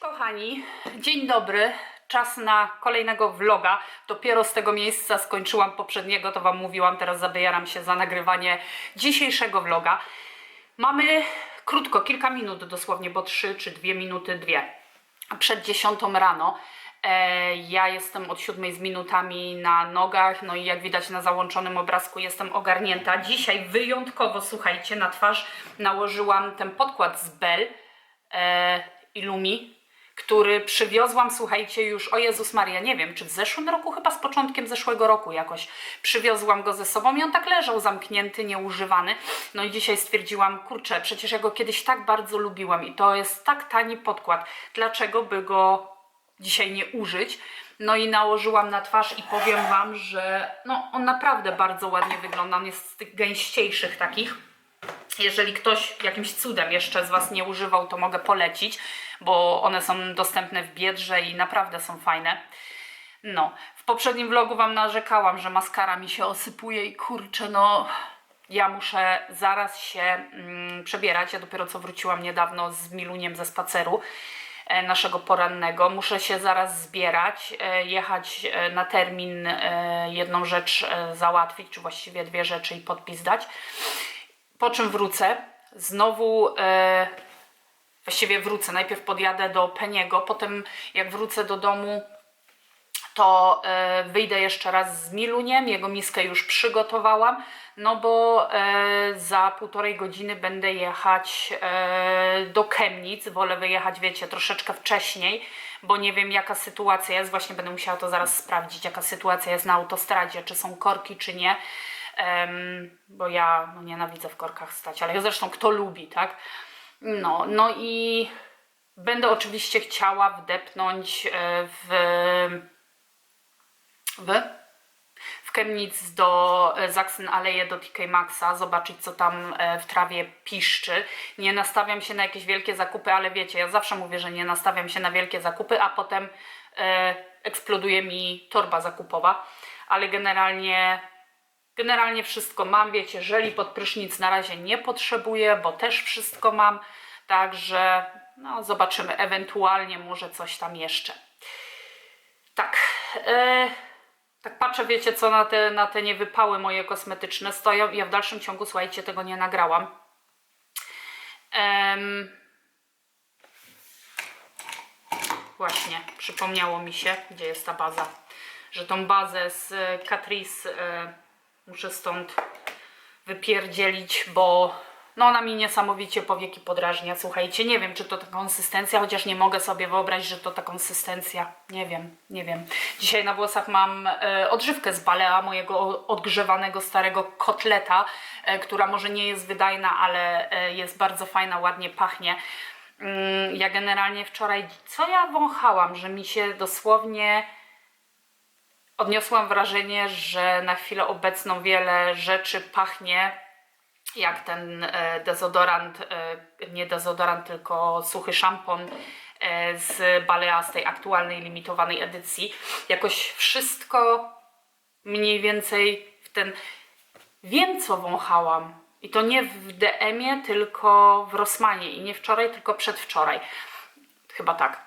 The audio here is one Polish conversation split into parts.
kochani, dzień dobry. Czas na kolejnego vloga. Dopiero z tego miejsca skończyłam poprzedniego, to Wam mówiłam, teraz zabieram się za nagrywanie dzisiejszego vloga. Mamy krótko, kilka minut dosłownie, bo trzy czy dwie minuty, dwie. Przed dziesiątą rano. E, ja jestem od siódmej z minutami na nogach, no i jak widać na załączonym obrazku jestem ogarnięta. Dzisiaj wyjątkowo, słuchajcie, na twarz nałożyłam ten podkład z Bell e, i Lumi, który przywiozłam, słuchajcie, już, o Jezus Maria, nie wiem, czy w zeszłym roku, chyba z początkiem zeszłego roku jakoś, przywiozłam go ze sobą i on tak leżał zamknięty, nieużywany. No i dzisiaj stwierdziłam, kurczę, przecież ja go kiedyś tak bardzo lubiłam i to jest tak tani podkład, dlaczego by go dzisiaj nie użyć? No i nałożyłam na twarz i powiem Wam, że no, on naprawdę bardzo ładnie wygląda, on jest z tych gęściejszych takich. Jeżeli ktoś jakimś cudem jeszcze z Was nie używał, to mogę polecić, bo one są dostępne w Biedrze i naprawdę są fajne. No, w poprzednim vlogu Wam narzekałam, że maskara mi się osypuje i kurczę, no ja muszę zaraz się mm, przebierać. Ja dopiero co wróciłam niedawno z Miluniem ze spaceru e, naszego porannego. Muszę się zaraz zbierać, e, jechać e, na termin, e, jedną rzecz e, załatwić, czy właściwie dwie rzeczy i podpis dać. Po czym wrócę, znowu e, właściwie wrócę. Najpierw podjadę do Peniego, potem jak wrócę do domu, to e, wyjdę jeszcze raz z Miluniem. Jego miskę już przygotowałam, no bo e, za półtorej godziny będę jechać e, do Chemnic. Wolę wyjechać, wiecie, troszeczkę wcześniej, bo nie wiem jaka sytuacja jest. Właśnie będę musiała to zaraz sprawdzić, jaka sytuacja jest na autostradzie, czy są korki, czy nie. Bo ja no, nienawidzę w korkach stać, ale zresztą kto lubi, tak? No, no i będę oczywiście chciała wdepnąć e, w w w Chemnitz do e, Sachsenallee, do TK Maxa, zobaczyć co tam e, w trawie piszczy. Nie nastawiam się na jakieś wielkie zakupy, ale wiecie, ja zawsze mówię, że nie nastawiam się na wielkie zakupy, a potem eksploduje mi torba zakupowa. Ale generalnie, generalnie wszystko mam, wiecie, żeli pod prysznic na razie nie potrzebuję, bo też wszystko mam. Także no, zobaczymy, ewentualnie może coś tam jeszcze. Tak. E, tak patrzę, wiecie co, na te, na te niewypały moje kosmetyczne stoją ja w dalszym ciągu, słuchajcie, tego nie nagrałam. Właśnie, przypomniało mi się, gdzie jest ta baza, że tą bazę z e, Catrice e, muszę stąd wypierdzielić, bo no ona mi niesamowicie powieki podrażnia. Słuchajcie, nie wiem, czy to ta konsystencja, chociaż nie mogę sobie wyobrazić, że to ta konsystencja. Nie wiem, nie wiem. Dzisiaj na włosach mam e, odżywkę z Balea, mojego odgrzewanego starego kotleta, e, która może nie jest wydajna, ale e, jest bardzo fajna, ładnie pachnie. Mm, Ja generalnie wczoraj, co ja wąchałam, że mi się dosłownie odniosłam wrażenie, że na chwilę obecną wiele rzeczy pachnie jak ten e, dezodorant, e, nie dezodorant, tylko suchy szampon e, z Balea, z tej aktualnej limitowanej edycji. Jakoś wszystko mniej więcej w ten... Wiem, co wąchałam. I to nie w DM-ie, tylko w Rossmanie. I nie wczoraj, tylko przedwczoraj. Chyba tak.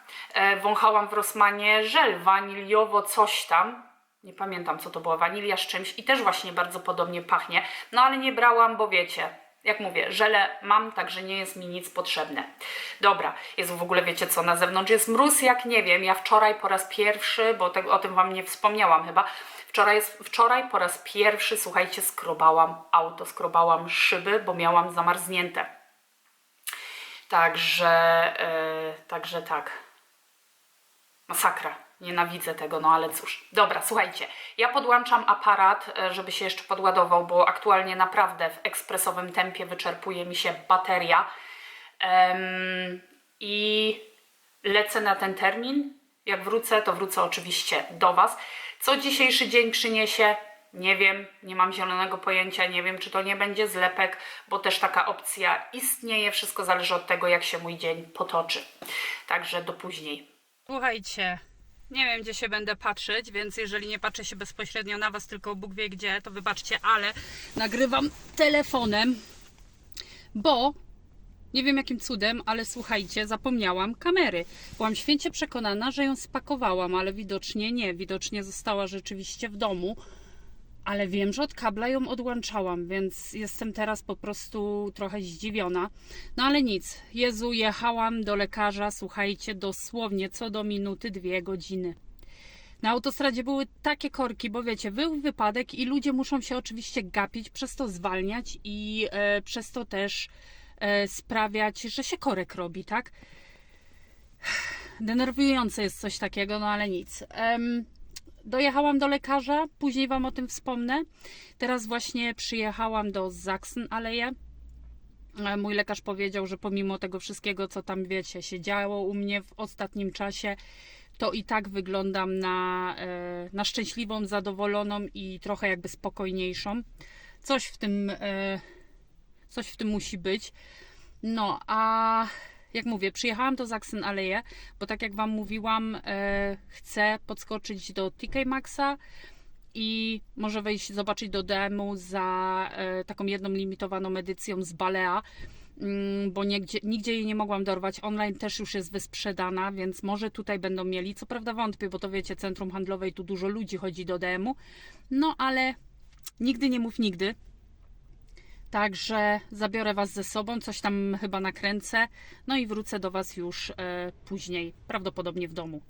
Wąchałam w Rossmanie żel waniliowo coś tam. Nie pamiętam, co to było, wanilia z czymś i też właśnie bardzo podobnie pachnie. No ale nie brałam, bo wiecie, jak mówię, żele mam, także nie jest mi nic potrzebne. Dobra, jest w ogóle, wiecie co, na zewnątrz jest mróz, jak nie wiem. Ja wczoraj po raz pierwszy, bo tego, o tym Wam nie wspomniałam chyba, wczoraj, jest, wczoraj po raz pierwszy, słuchajcie, skrobałam auto, skrobałam szyby, bo miałam zamarznięte. Także, e, także tak. Masakra. Nienawidzę tego, no ale cóż. Dobra, słuchajcie, ja podłączam aparat, e, żeby się jeszcze podładował, bo aktualnie naprawdę w ekspresowym tempie wyczerpuje mi się bateria. Em, I lecę na ten termin. Jak wrócę, to wrócę oczywiście do Was. Co dzisiejszy dzień przyniesie? Nie wiem, nie mam zielonego pojęcia, nie wiem, czy to nie będzie zlepek, bo też taka opcja istnieje. Wszystko zależy od tego, jak się mój dzień potoczy. Także do później. Słuchajcie, nie wiem gdzie się będę patrzeć, więc jeżeli nie patrzę się bezpośrednio na Was, tylko Bóg wie gdzie, to wybaczcie, ale nagrywam telefonem, bo Nie wiem jakim cudem, ale słuchajcie, zapomniałam kamery. Byłam święcie przekonana, że ją spakowałam, ale widocznie nie. Widocznie została rzeczywiście w domu. Ale wiem, że od kabla ją odłączałam, więc jestem teraz po prostu trochę zdziwiona. No ale nic. Jezu, jechałam do lekarza, słuchajcie, dosłownie co do minuty, dwie godziny. Na autostradzie były takie korki, bo wiecie, był wypadek i ludzie muszą się oczywiście gapić, przez to zwalniać i e, przez to też e, sprawiać, że się korek robi, tak? Denerwujące jest coś takiego, no ale nic. Em, dojechałam do lekarza, później Wam o tym wspomnę. Teraz właśnie przyjechałam do Sachsenallee. E, Mój lekarz powiedział, że pomimo tego wszystkiego, co tam wiecie, się działo u mnie w ostatnim czasie, to i tak wyglądam na, e, na szczęśliwą, zadowoloną i trochę jakby spokojniejszą. Coś w tym, e, coś w tym musi być. No, a jak mówię, przyjechałam do Sachsenallee, bo tak jak Wam mówiłam, e, chcę podskoczyć do TK Maxa i może wejść, zobaczyć do demo za e, taką jedną limitowaną edycją z Balea, mm, bo nigdzie, nigdzie jej nie mogłam dorwać. Online też już jest wysprzedana, więc może tutaj będą mieli. Co prawda wątpię, bo to wiecie, centrum handlowe i tu dużo ludzi chodzi do demo. No ale nigdy nie mów nigdy. Także zabiorę Was ze sobą, coś tam chyba nakręcę, no i wrócę do Was już e, później, prawdopodobnie w domu.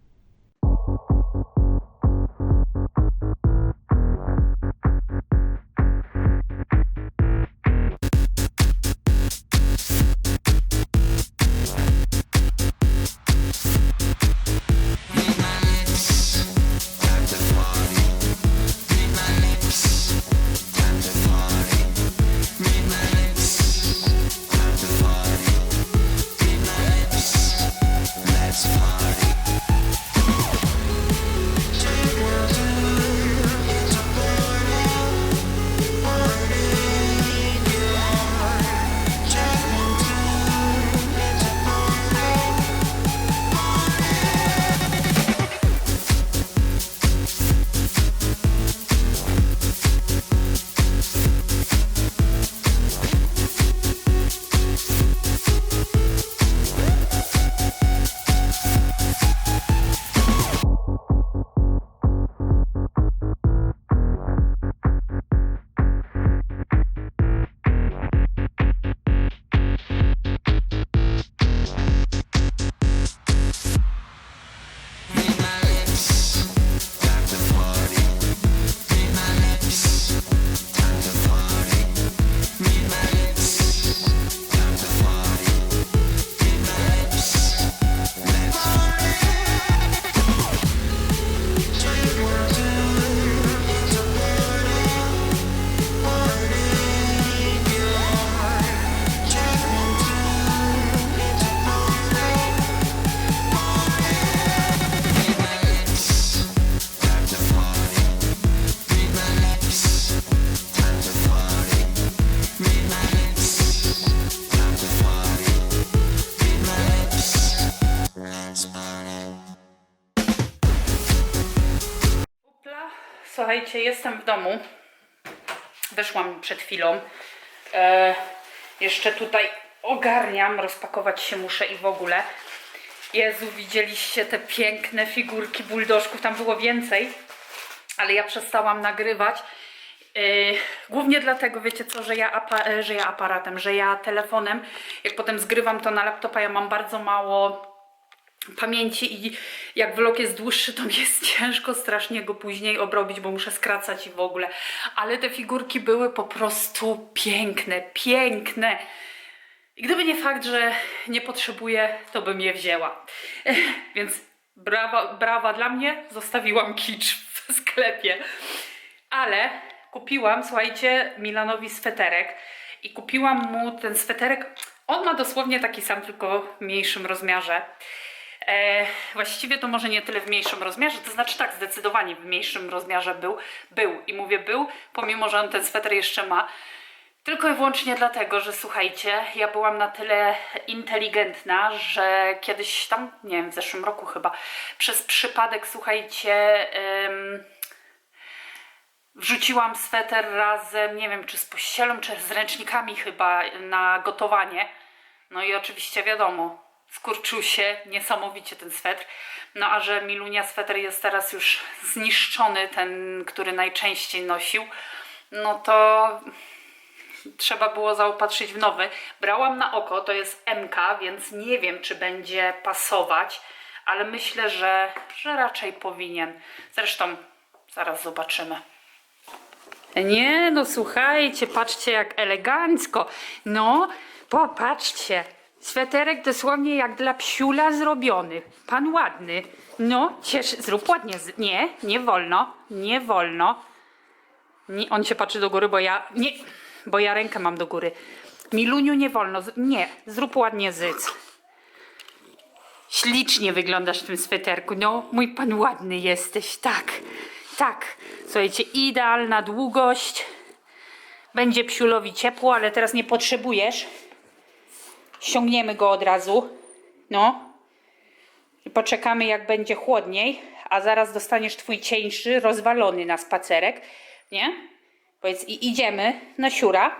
Słuchajcie, jestem w domu. Wyszłam przed chwilą. E, jeszcze tutaj ogarniam, rozpakować się muszę i w ogóle. Jezu, widzieliście te piękne figurki buldożków, tam było więcej, ale ja przestałam nagrywać. Yy, głównie dlatego, wiecie co, że ja, e, że ja aparatem, że ja telefonem, jak potem zgrywam to na laptopa, ja mam bardzo mało pamięci i jak vlog jest dłuższy, to mi jest ciężko strasznie go później obrobić, bo muszę skracać i w ogóle. Ale te figurki były po prostu piękne, piękne. I gdyby nie fakt, że nie potrzebuję, to bym je wzięła. Więc brawa, brawa dla mnie, zostawiłam kicz w sklepie. Ale kupiłam, słuchajcie, Milanowi sweterek i kupiłam mu ten sweterek. On ma dosłownie taki sam, tylko w mniejszym rozmiarze. E, właściwie to może nie tyle w mniejszym rozmiarze, to znaczy tak, zdecydowanie w mniejszym rozmiarze był, był i mówię był, pomimo, że on ten sweter jeszcze ma. Tylko i wyłącznie dlatego, że słuchajcie, ja byłam na tyle inteligentna, że kiedyś tam, nie wiem, w zeszłym roku chyba, przez przypadek, słuchajcie, em, wrzuciłam sweter razem, nie wiem, czy z pościelą, czy z ręcznikami chyba na gotowanie. No i oczywiście wiadomo, skurczył się niesamowicie ten swetr. No a że Milunia sweter jest teraz już zniszczony, ten, który najczęściej nosił, no to trzeba było zaopatrzyć w nowy. Brałam na oko, to jest MK, więc nie wiem, czy będzie pasować, ale myślę, że, że raczej powinien. Zresztą zaraz zobaczymy. Nie, no słuchajcie, patrzcie jak elegancko. No, popatrzcie. Sweterek dosłownie jak dla psiula zrobiony. Pan ładny. No, ciesz, zrób ładnie. Nie, nie wolno, nie wolno. Nie, on się patrzy do góry, bo ja. Nie, bo ja rękę mam do góry. Miluniu nie wolno. Nie, zrób ładnie zyc. Ślicznie wyglądasz w tym sweterku. No, mój pan ładny jesteś, tak. Tak. Słuchajcie, idealna długość. Będzie psiulowi ciepło, ale teraz nie potrzebujesz. Ściągniemy go od razu. No. I poczekamy, jak będzie chłodniej, a zaraz dostaniesz twój cieńszy, rozwalony na spacerek. Nie? Powiedz, i idziemy na siura.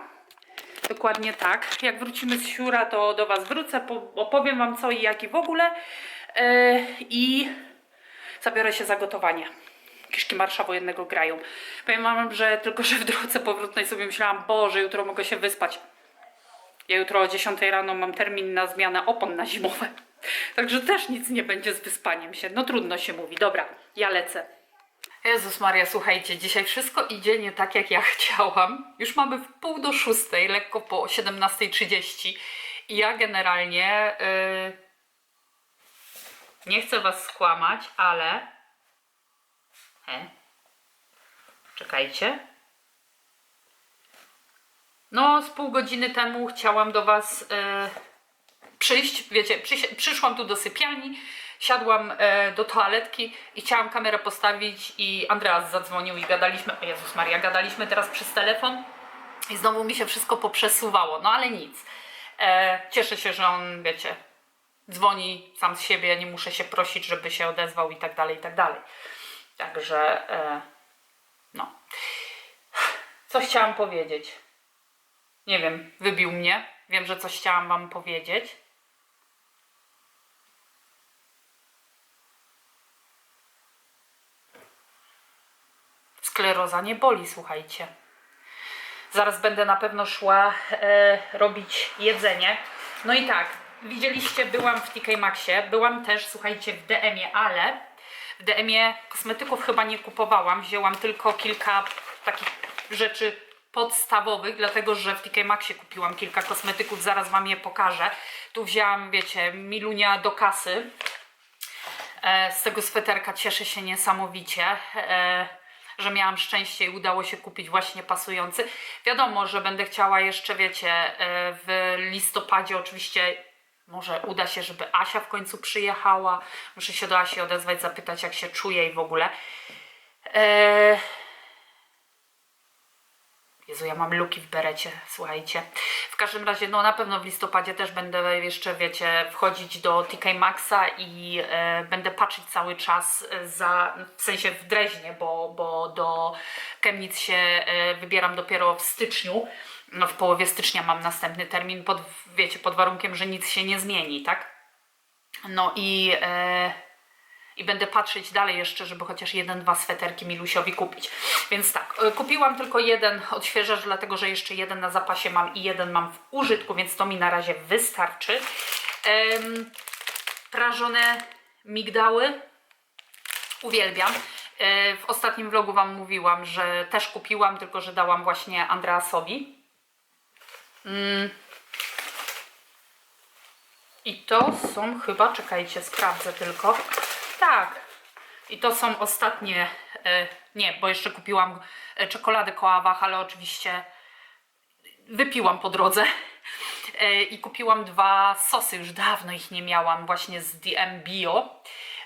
Dokładnie tak. Jak wrócimy z siura, to do Was wrócę, po- opowiem Wam co i jak i w ogóle. Yy, I zabiorę się za gotowanie. Kiszki marsza wojennego grają. Powiem Wam, że tylko, że w drodze powrotnej sobie myślałam, Boże, jutro mogę się wyspać. Ja jutro o 10 rano mam termin na zmianę opon na zimowe. Także też nic nie będzie z wyspaniem się. No trudno się mówi. Dobra, ja lecę. Jezus Maria, słuchajcie, dzisiaj wszystko idzie nie tak, jak ja chciałam. Już mamy w pół do szóstej, lekko po 17.30 i ja generalnie yy, nie chcę Was skłamać, ale... He. Czekajcie. No, z pół godziny temu chciałam do Was e, przyjść. Wiecie, przyszłam tu do sypialni, siadłam e, do toaletki i chciałam kamerę postawić i Andreas zadzwonił i gadaliśmy, o Jezus Maria, gadaliśmy teraz przez telefon i znowu mi się wszystko poprzesuwało, no ale nic. E, cieszę się, że on, wiecie, dzwoni sam z siebie, nie muszę się prosić, żeby się odezwał i tak dalej, i tak dalej. Także, e, no. Coś chciałam powiedzieć. Nie wiem, wybił mnie. Wiem, że coś chciałam Wam powiedzieć. Skleroza nie boli, słuchajcie. Zaraz będę na pewno szła e, robić jedzenie. No i tak, widzieliście, byłam w TK Maxie, byłam też, słuchajcie, w DM-ie, ale w DM-ie kosmetyków chyba nie kupowałam. Wzięłam tylko kilka takich rzeczy podstawowych, dlatego że w TK Maxie kupiłam kilka kosmetyków, zaraz Wam je pokażę. Tu wzięłam, wiecie, milunia do kasy. E, z tego sweterka cieszę się niesamowicie, e, że miałam szczęście i udało się kupić właśnie pasujący. Wiadomo, że będę chciała jeszcze, wiecie, e, w listopadzie oczywiście może uda się, żeby Asia w końcu przyjechała. Muszę się do Asi odezwać, zapytać jak się czuje i w ogóle. E, Jezu, ja mam luki w berecie, słuchajcie. W każdym razie, no na pewno w listopadzie też będę jeszcze, wiecie, wchodzić do TK Maxa i e, będę patrzeć cały czas e, za, w sensie w Dreźnie, bo, bo do Chemnitz się e, wybieram dopiero w styczniu. No w połowie stycznia mam następny termin, pod, wiecie, pod warunkiem, że nic się nie zmieni, tak? No i... E, i będę patrzeć dalej jeszcze, żeby chociaż jeden, dwa sweterki Milusiowi kupić. Więc tak, y, kupiłam tylko jeden odświeżacz, dlatego że jeszcze jeden na zapasie mam i jeden mam w użytku, więc to mi na razie wystarczy. Em, prażone migdały uwielbiam. E, W ostatnim vlogu Wam mówiłam, że też kupiłam, tylko że dałam właśnie Andreasowi. Mm. I to są chyba, czekajcie, sprawdzę tylko. Tak. I to są ostatnie, e, nie, bo jeszcze kupiłam e, czekoladę koławach, ale oczywiście wypiłam po drodze. E, I kupiłam dwa sosy, już dawno ich nie miałam, właśnie z DM Bio.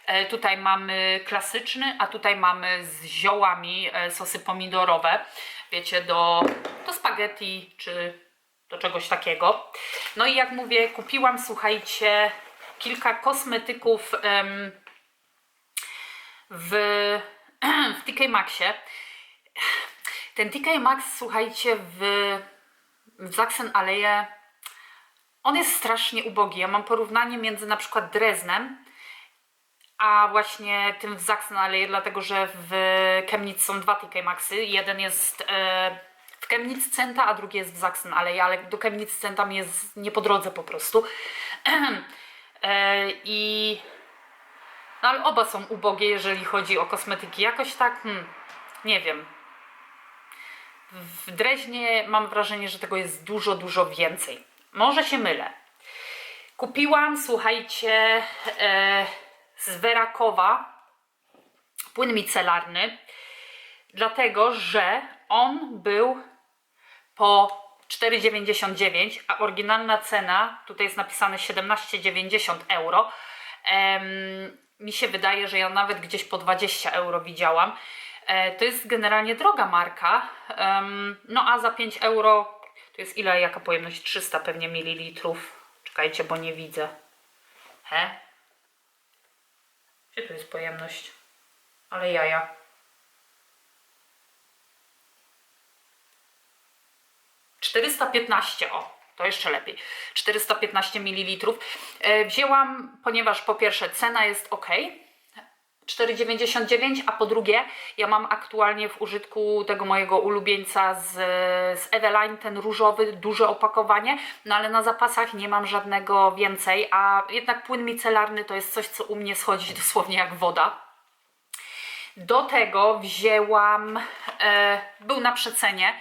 E, Tutaj mamy klasyczny, a tutaj mamy z ziołami sosy pomidorowe. Wiecie, do, do spaghetti czy do czegoś takiego. No i jak mówię, kupiłam, słuchajcie, kilka kosmetyków w, w TK Maxie. Ten TK Max, słuchajcie, w, w Aleje on jest strasznie ubogi. Ja mam porównanie między na przykład Dreznem, a właśnie tym w Sachsenallee, dlatego że w Chemnitz są dwa TK Maxy. Jeden jest e, w Chemnitz Centa, a drugi jest w Sachsenallee, ale do Chemnitz Centa mi jest nie po drodze po prostu. e, I no ale oba są ubogie, jeżeli chodzi o kosmetyki. Jakoś tak, hmm, nie wiem. W Dreźnie mam wrażenie, że tego jest dużo, dużo więcej. Może się mylę. Kupiłam, słuchajcie, e, z Werakowa płyn micelarny, dlatego że on był po 4,99, a oryginalna cena, tutaj jest napisane 17,90 euro. Mi się wydaje, że ja nawet gdzieś po 20 euro widziałam. E, to jest generalnie droga marka. No a za 5 euro to jest ile, jaka pojemność? 300 pewnie mililitrów. Czekajcie, bo nie widzę. He? Gdzie tu jest pojemność? Ale jaja. Czterysta piętnaście, o, to jeszcze lepiej. 415 ml. E, wzięłam, ponieważ po pierwsze cena jest ok, 4,99, a po drugie ja mam aktualnie w użytku tego mojego ulubieńca z, z Eveline, ten różowy, duże opakowanie, no ale na zapasach nie mam żadnego więcej, a jednak płyn micelarny to jest coś, co u mnie schodzi dosłownie jak woda. Do tego wzięłam, e, był na przecenie,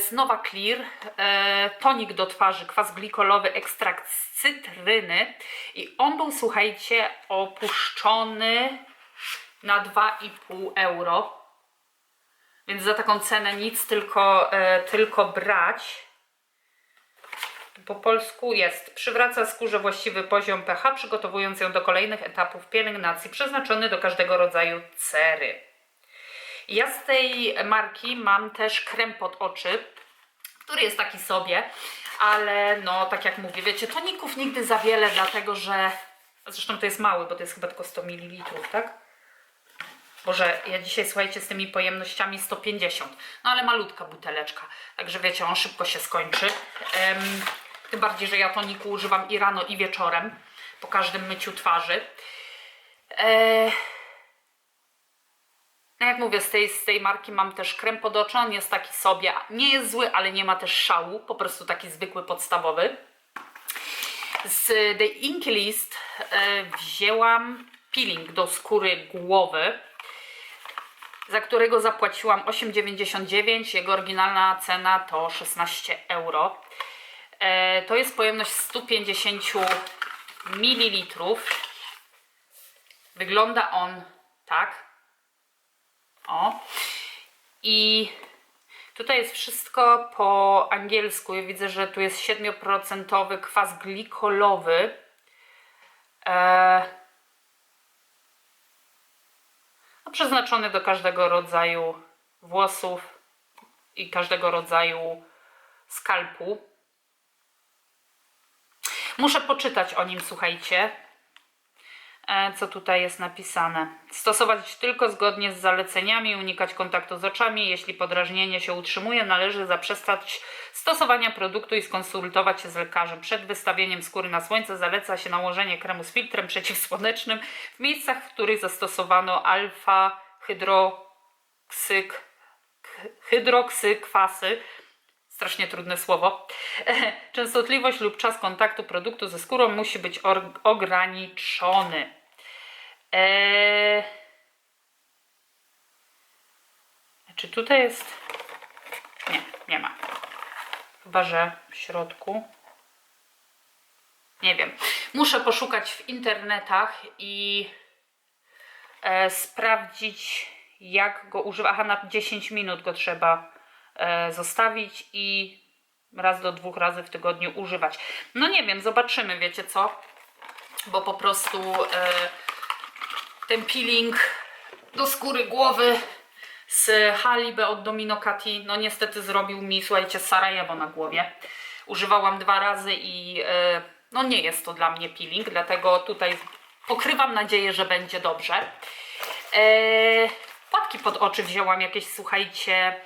z Nova Clear, e, tonik do twarzy, kwas glikolowy, ekstrakt z cytryny i on był, słuchajcie, opuszczony na 2,5 euro. Więc za taką cenę nic, tylko, e, tylko brać. Po polsku jest. Przywraca skórze właściwy poziom pH, przygotowując ją do kolejnych etapów pielęgnacji, przeznaczony do każdego rodzaju cery. Ja z tej marki mam też krem pod oczy, który jest taki sobie, ale no tak jak mówię, wiecie, toników nigdy za wiele, dlatego że zresztą to jest mały, bo to jest chyba tylko 100 ml, tak? Boże, ja dzisiaj słuchajcie z tymi pojemnościami 150, no ale malutka buteleczka, także wiecie, on szybko się skończy. Em, tym bardziej, że ja toniku używam i rano i wieczorem, po każdym myciu twarzy. E, no jak mówię, z tej, z tej marki mam też krem pod oczy, on jest taki sobie, nie jest zły, ale nie ma też szału, po prostu taki zwykły, podstawowy. Z The Inky List e, wzięłam peeling do skóry głowy za którego zapłaciłam 8,99. Jego oryginalna cena to 16 euro. E, to jest pojemność 150 ml. Wygląda on tak. O. I tutaj jest wszystko po angielsku. Ja widzę, że tu jest 7% kwas glikolowy. E, przeznaczony do każdego rodzaju włosów i każdego rodzaju skalpu. Muszę poczytać o nim, słuchajcie, co tutaj jest napisane. Stosować tylko zgodnie z zaleceniami, unikać kontaktu z oczami. Jeśli podrażnienie się utrzymuje, należy zaprzestać stosowania produktu i skonsultować się z lekarzem. Przed wystawieniem skóry na słońce zaleca się nałożenie kremu z filtrem przeciwsłonecznym w miejscach, w których zastosowano alfa hydroksyk, hydroksykwasy strasznie trudne słowo. Częstotliwość lub czas kontaktu produktu ze skórą musi być ograniczony. Eee... Czy tutaj jest. Nie, nie ma. Chyba, że w środku. Nie wiem. Muszę poszukać w internetach i e, sprawdzić, jak go używa. Aha, na 10 minut go trzeba zostawić i raz do dwóch razy w tygodniu używać. No nie wiem, zobaczymy, wiecie co? Bo po prostu e, ten peeling do skóry głowy z Halibe od Domino Cati, no niestety zrobił mi, słuchajcie, Sarajewo na głowie. Używałam dwa razy i e, no nie jest to dla mnie peeling, dlatego tutaj pokrywam nadzieję, że będzie dobrze. E, płatki pod oczy wzięłam jakieś, słuchajcie,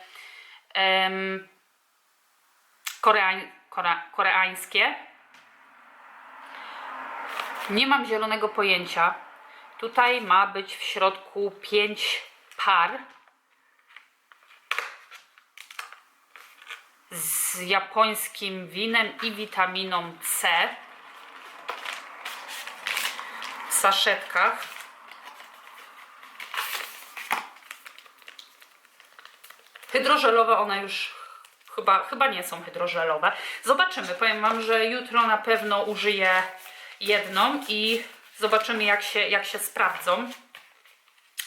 em, kore, koreańskie. Nie mam zielonego pojęcia. Tutaj ma być w środku pięć par z japońskim winem i witaminą C w saszetkach. Hydrożelowe one już chyba, chyba nie są hydrożelowe. Zobaczymy. Powiem Wam, że jutro na pewno użyję jedną i zobaczymy jak się, jak się sprawdzą.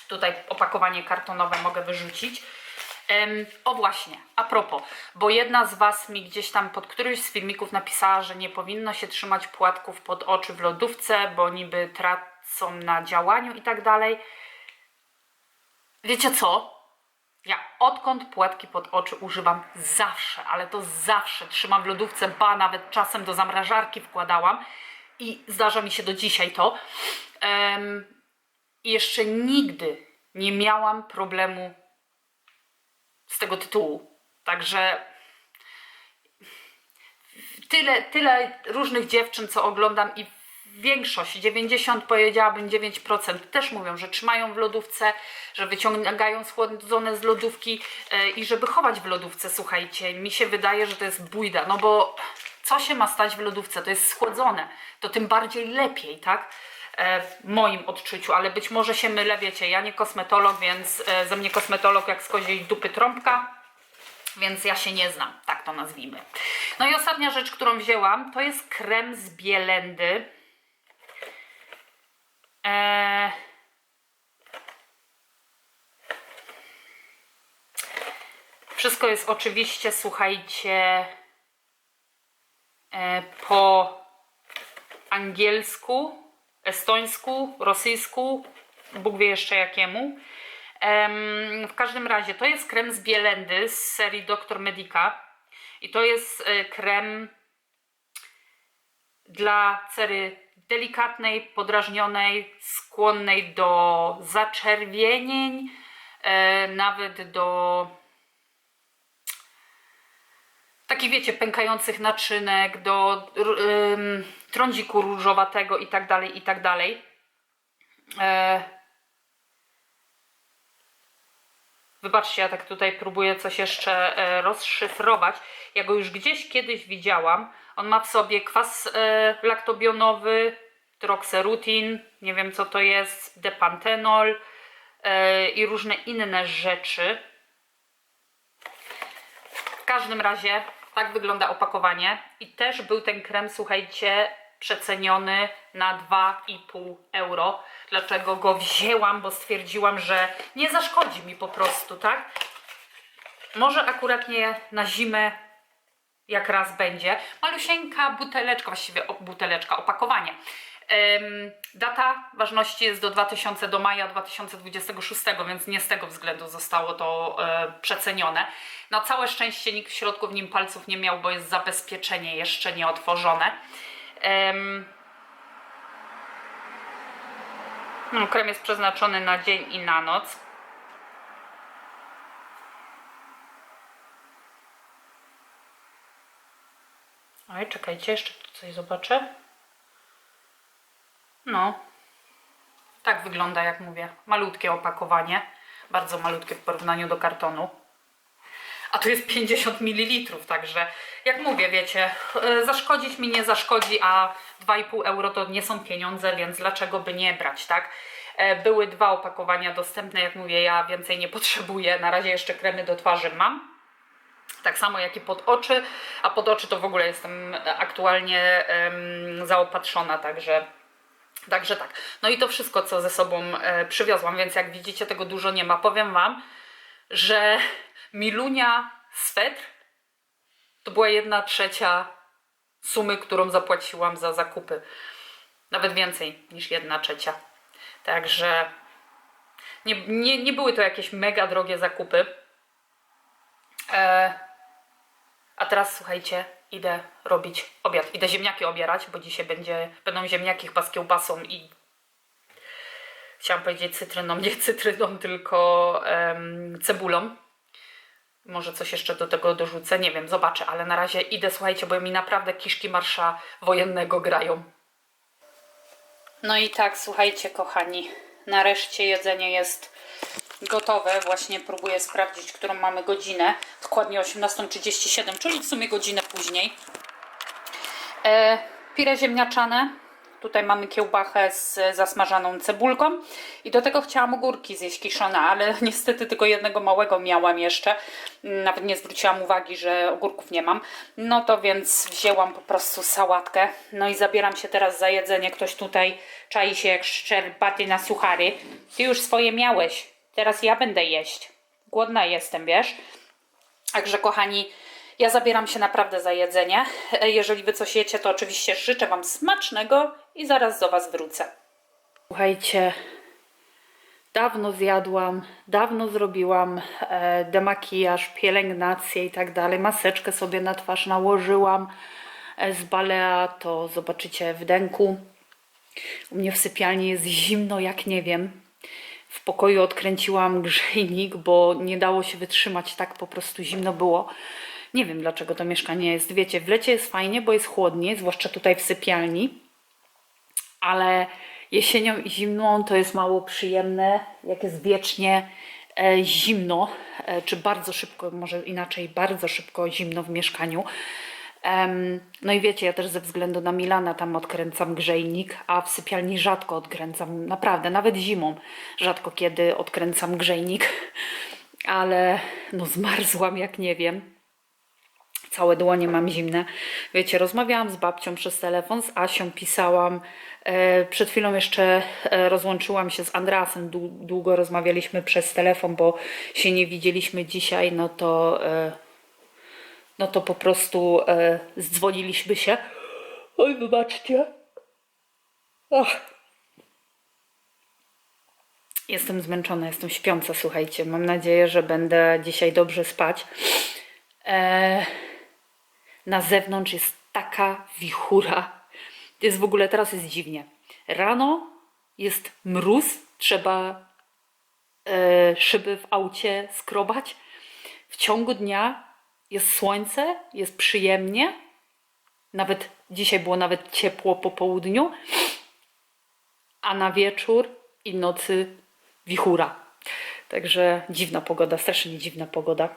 Tutaj opakowanie kartonowe mogę wyrzucić. Em, o właśnie, a propos, bo jedna z Was mi gdzieś tam pod którymś z filmików napisała, że nie powinno się trzymać płatków pod oczy w lodówce, bo niby tracą na działaniu i tak dalej. Wiecie co? Ja odkąd płatki pod oczy używam zawsze, ale to zawsze trzymam w lodówce, ba nawet czasem do zamrażarki wkładałam i zdarza mi się do dzisiaj to. I jeszcze nigdy nie miałam problemu z tego tytułu. Także tyle, tyle różnych dziewczyn, co oglądam i większość, 90 powiedziałabym 9% też mówią, że trzymają w lodówce, że wyciągają schłodzone z lodówki e, i żeby chować w lodówce, słuchajcie, mi się wydaje, że to jest bójda, no bo co się ma stać w lodówce? To jest schłodzone, to tym bardziej lepiej, tak? E, w moim odczuciu, ale być może się mylę, wiecie, ja nie kosmetolog, więc e, ze mnie kosmetolog jak z koziej dupy trąbka, więc ja się nie znam, tak to nazwijmy. No i ostatnia rzecz, którą wzięłam, to jest krem z Bielendy. Eee... Wszystko jest oczywiście, słuchajcie, e, po angielsku, estońsku, rosyjsku, Bóg wie jeszcze jakiemu. Em, w każdym razie to jest krem z Bielendy z serii Dr. Medica i to jest e, krem dla cery delikatnej, podrażnionej, skłonnej do zaczerwienień, e, nawet do takich wiecie, pękających naczynek, do trądziku różowatego i tak dalej, i tak dalej. E, Wybaczcie, ja tak tutaj próbuję coś jeszcze e, rozszyfrować. Ja go już gdzieś kiedyś widziałam. On ma w sobie kwas e, laktobionowy, troxerutin, nie wiem co to jest, depantenol e, i różne inne rzeczy. W każdym razie tak wygląda opakowanie i też był ten krem, słuchajcie, przeceniony na 2,5 euro. Dlaczego go wzięłam? Bo stwierdziłam, że nie zaszkodzi mi po prostu, tak? Może akurat nie na zimę, jak raz będzie. Malusieńka buteleczka, właściwie buteleczka, opakowanie. Data ważności jest do 2000, do maja 2026, więc nie z tego względu zostało to e, przecenione. Na całe szczęście nikt w środku w nim palców nie miał, bo jest zabezpieczenie jeszcze nie otworzone. No, krem jest przeznaczony na dzień i na noc. Oj, czekajcie, jeszcze tu coś zobaczę. No, tak wygląda, jak mówię. Malutkie opakowanie. Bardzo malutkie w porównaniu do kartonu. A tu jest 50 ml, także jak mówię, wiecie, e, zaszkodzić mi nie zaszkodzi, a 2,5 euro to nie są pieniądze, więc dlaczego by nie brać, tak? E, Były dwa opakowania dostępne, jak mówię, ja więcej nie potrzebuję. Na razie jeszcze kremy do twarzy mam. Tak samo jak i pod oczy, a pod oczy to w ogóle jestem aktualnie em, zaopatrzona, także Także tak. No i to wszystko, co ze sobą e, przywiozłam, więc jak widzicie, tego dużo nie ma. Powiem Wam, że Milunia swetr to była jedna trzecia sumy, którą zapłaciłam za zakupy. Nawet więcej niż jedna trzecia. Także nie, nie, nie były to jakieś mega drogie zakupy. E, a teraz słuchajcie, idę robić obiad. Idę ziemniaki obierać, bo dzisiaj będzie, będą ziemniaki chyba z kiełbasą i chciałam powiedzieć cytryną, nie cytryną, tylko em, cebulą. Może coś jeszcze do tego dorzucę, nie wiem, zobaczę, ale na razie idę, słuchajcie, bo mi naprawdę kiszki marsza wojennego grają. No i tak, słuchajcie, kochani, nareszcie jedzenie jest gotowe. Właśnie próbuję sprawdzić, którą mamy godzinę. Dokładnie 18.37, czyli w sumie godzinę później. E, pire ziemniaczane. Tutaj mamy kiełbachę z zasmażaną cebulką. I do tego chciałam ogórki zjeść kiszone, ale niestety tylko jednego małego miałam jeszcze. Nawet nie zwróciłam uwagi, że ogórków nie mam. No to więc wzięłam po prostu sałatkę. No i zabieram się teraz za jedzenie. Ktoś tutaj czai się jak szczerbaty na suchary. Ty już swoje miałeś. Teraz ja będę jeść. Głodna jestem, wiesz? Także kochani, ja zabieram się naprawdę za jedzenie. E, Jeżeli wy coś jecie, to oczywiście życzę wam smacznego i zaraz do was wrócę. Słuchajcie, dawno zjadłam, dawno zrobiłam e, demakijaż, pielęgnację i tak dalej. Maseczkę sobie na twarz nałożyłam e, z balea, to zobaczycie w denku. U mnie w sypialni jest zimno, jak nie wiem. W pokoju odkręciłam grzejnik, bo nie dało się wytrzymać, tak po prostu zimno było. Nie wiem dlaczego to mieszkanie jest. Wiecie, w lecie jest fajnie, bo jest chłodniej, zwłaszcza tutaj w sypialni, ale jesienią i zimną to jest mało przyjemne, jak jest wiecznie e, zimno, e, czy bardzo szybko, może inaczej, bardzo szybko zimno w mieszkaniu. No i wiecie, ja też ze względu na Milana tam odkręcam grzejnik, a w sypialni rzadko odkręcam, naprawdę, nawet zimą rzadko kiedy odkręcam grzejnik, ale no zmarzłam jak nie wiem. Całe dłonie mam zimne. Wiecie, rozmawiałam z babcią przez telefon, z Asią pisałam. E, przed chwilą jeszcze e, rozłączyłam się z Andreasem. Dłu- Długo rozmawialiśmy przez telefon, bo się nie widzieliśmy dzisiaj. No to, e, no to po prostu e, zdzwoniliśmy się. Oj, wybaczcie. Ach. Jestem zmęczona, jestem śpiąca, słuchajcie. Mam nadzieję, że będę dzisiaj dobrze spać. E, na zewnątrz jest taka wichura. Jest w ogóle, teraz jest dziwnie. Rano jest mróz, trzeba e, szyby w aucie skrobać. W ciągu dnia jest słońce, jest przyjemnie. Nawet dzisiaj było nawet ciepło po południu. A na wieczór i nocy wichura. Także dziwna pogoda, strasznie dziwna pogoda.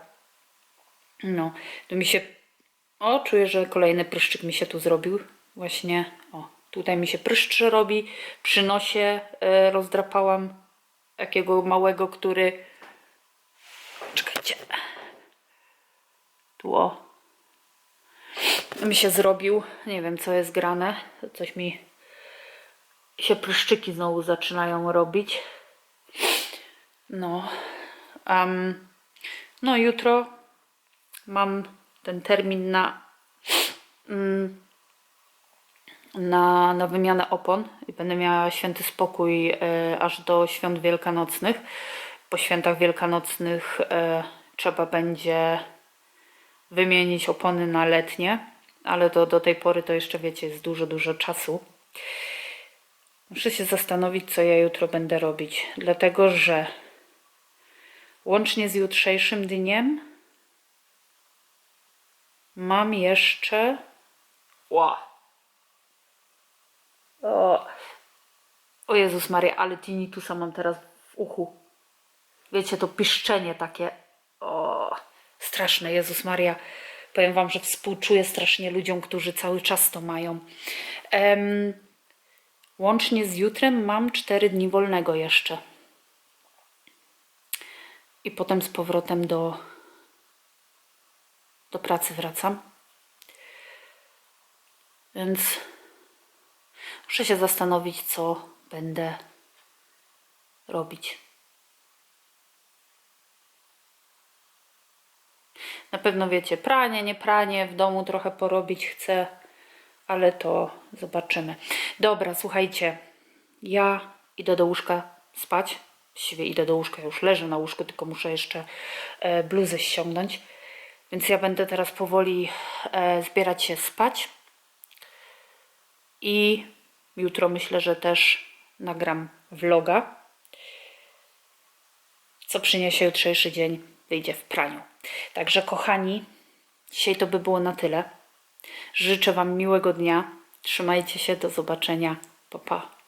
No, to mi się. O, czuję, że kolejny pryszczyk mi się tu zrobił. Właśnie, o, tutaj mi się pryszcz robi. Przy nosie e, rozdrapałam takiego małego, który. Czekajcie. Tu o. Mi się zrobił. Nie wiem, co jest grane. Coś mi się pryszczyki znowu zaczynają robić. No. Em, no, jutro mam ten termin na, mm, na, na wymianę opon i będę miała święty spokój e, aż do świąt wielkanocnych. Po świętach wielkanocnych e, trzeba będzie wymienić opony na letnie, ale do, do tej pory to jeszcze wiecie, jest dużo, dużo czasu. Muszę się zastanowić, co ja jutro będę robić, dlatego że łącznie z jutrzejszym dniem Mam jeszcze. Ła. O. o Jezus Maria, ale tinnitusa mam teraz w uchu. Wiecie, to piszczenie takie. Straszne, Jezus Maria. Powiem Wam, że współczuję strasznie ludziom, którzy cały czas to mają. Em, łącznie z jutrem mam 4 dni wolnego jeszcze. I potem z powrotem do, do pracy wracam. Więc muszę się zastanowić, co będę robić. Na pewno wiecie, pranie, nie pranie, w domu trochę porobić chcę, ale to zobaczymy. Dobra, słuchajcie, ja idę do łóżka spać. Właściwie idę do łóżka, już leżę na łóżku, tylko muszę jeszcze e, bluzę ściągnąć. Więc ja będę teraz powoli e, zbierać się spać. I jutro myślę, że też nagram vloga. Co przyniesie jutrzejszy dzień, wyjdzie w praniu. Także kochani, dzisiaj to by było na tyle. Życzę Wam miłego dnia. Trzymajcie się, do zobaczenia. Pa, pa.